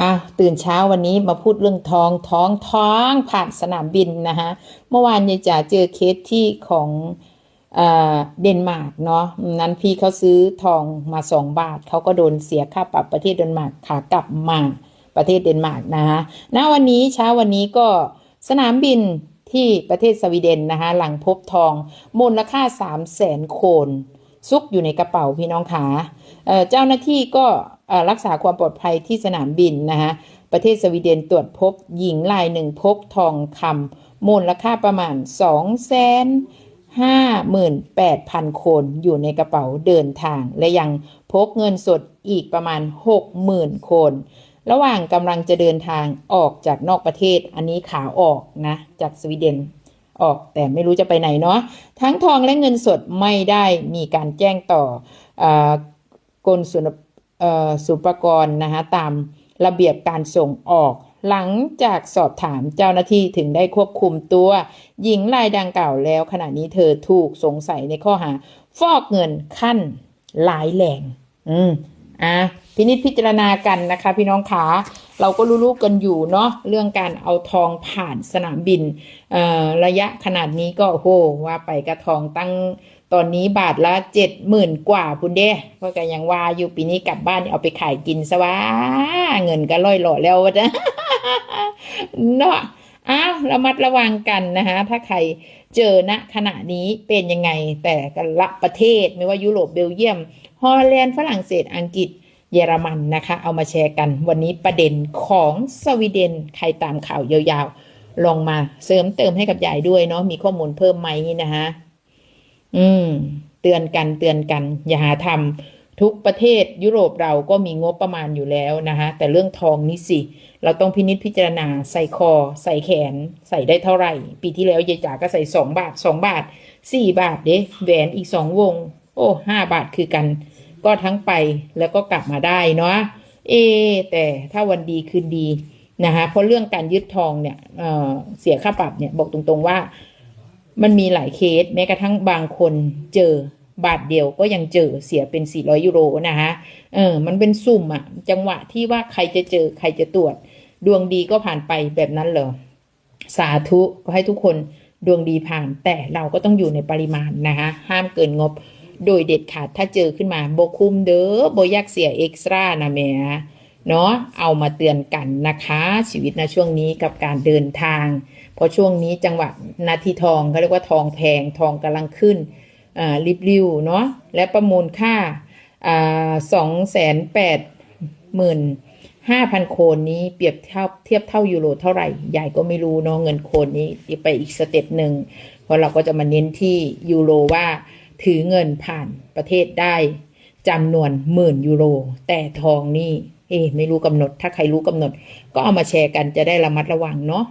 อะตื่นเช้าวันนี้มาพูดเรื่องท้องท้องท้องผ่านสนามบินนะคะเมื่อวานยายจ๋าเจอเคสที่ของเอ่อเดนมาร์กเนาะนั้นพี่เขาซื้อทองมาสองบาทเขาก็โดนเสียค่าปรับประเทศเดนมาร์กขากลับมาประเทศเดนมาร์กนะคะณวันนี้เช้าวันนี้ก็สนามบินที่ประเทศสวีเดนนะคะหลังพบทองมูลค่า3 0 0แสนโคนซุกอยู่ในกระเป๋าพี่น้องขาเอ่อเจ้าหน้าที่ก็ รักษาความปลอดภัยที่สนามบินนะคะประเทศสวีเดนตรวจพบหญิงรายหนึ่งพกทองคำมูลค่าประมาณ2แสนห้าหมื่นแปดพันโคนอยู่ในกระเป๋าเดินทาง และยังพกเงินสดอีกประมาณ 6 0,000 โคน ระหว่างกำลังจะเดินทางออกจากนอกประเทศอันนี้ขาออกนะจากสวีเดนออกแต่ไม่รู้จะไปไหนเนาะทั้งทองและเงินสดไม่ได้มีการแจ้งต่ออกรมสุน สุปกรณ์นะคะตามระเบียบการส่งออก หลังจากสอบถามเจ้าหน้าที่ถึงได้ควบคุมตัว หญิงรายดังกล่าวแล้ว ขณะนี้เธอถูกสงสัยในข้อหา ฟอกเงินขั้นหลายแหล่ง อืมอะพินิจพิจารณากันนะคะ พี่น้องขาเราก็รู้ๆกันอยู่เนาะเรื่องการเอาทองผ่านสนามบินระยะขนาดนี้ก็โอ้โหว่าไปกระทองตั้ง ตอนนี้บาทละเจ็ดหมื่นกว่าพุ่นเด้เพราะก็ยังว่าอยู่ปีนี้กลับบ้านเอาไปขายกินซะว่าเงินก็ล่อยหล่อแล้วนะเนาะอ้าวระมัดระวังกันนะคะถ้าใครเจอณขณะนี้เป็นยังไงแต่กันละประเทศไม่ว่ายุโรปเบลเยียม ฮอลแลนด์ฝรั่งเศสอังกฤษเยอรมันนะคะ เอามาแชร์กัน วันนี้ประเด็นของสวีเดนใครตามข่าวยาวๆลองมาเสริมเติมให้กับยายด้วยเนาะมีข้อมูลเพิ่มไหมนะคะ อืม เตือนกันเตือนกัน อย่าหาทำทุกประเทศยุโรปเราก็มีงบประมาณอยู่แล้วนะคะแต่เรื่องทองนี่สิ เราต้องพินิจพิจารณาใส่คอ ใส่แขน ใส่ได้เท่าไหร่ ปีที่แล้วยายจ๋าก็ใส่สองบาทสองบาทสี่บาทเด้แหวนอีกสองวง โอ้ห้าบาทคือกัน ก็ทั้งไปแล้วก็กลับมาได้เนาะเอ แต่ถ้าวันดีคืนดีนะคะเพราะเรื่องการยึดทองเนี่ยเออเสียค่าปรับเนี่ยบอกตรงๆว่า มันมีหลายเคสแม้กระทั่งบางคนเจอบาทเดียวก็ยังเจอเสียเป็น 400 ยูโรนะคะเออมันเป็นสุ่มอะจังหวะที่ว่าใครจะเจอใครจะตรวจ ดวงดีก็ผ่านไปแบบนั้นเหรอสาธุก็ให้ทุกคนดวงดีผ่าน แต่เราก็ต้องอยู่ในปริมาณนะคะห้ามเกินงบ โดยเด็ดขาดถ้าเจอขึ้นมาโบคุมเด้อโบอยากเสียเอ็กซ์ตร้านะแม่ เนาะเอามาเตือนกันนะคะ ชีวิตนะช่วงนี้กับการเดินทาง เพราะช่วงนี้จังหวะนาทีทองเขาเรียกว่าทองแพงทองกำลังขึ้นอ่าริบริวเนาะและประมูลค่าอ่าสองแสนแปดหมื่นห้าพันโคนนี้เปรียบเทียบเทียบเท่ายูโรเท่าไหร่ ใหญ่ก็ไม่รู้เนาะเงินโคนนี้ไปอีกสเต็ปหนึ่งเพราะเราก็จะมาเน้นที่ยูโรว่าถือเงินผ่านประเทศได้จำนวนหมื่นยูโร แต่ทองนี่ ไม่รู้กำหนด ถ้าใครรู้กำหนด ก็เอามาแชร์กันจะได้ระมัดระวังเนาะ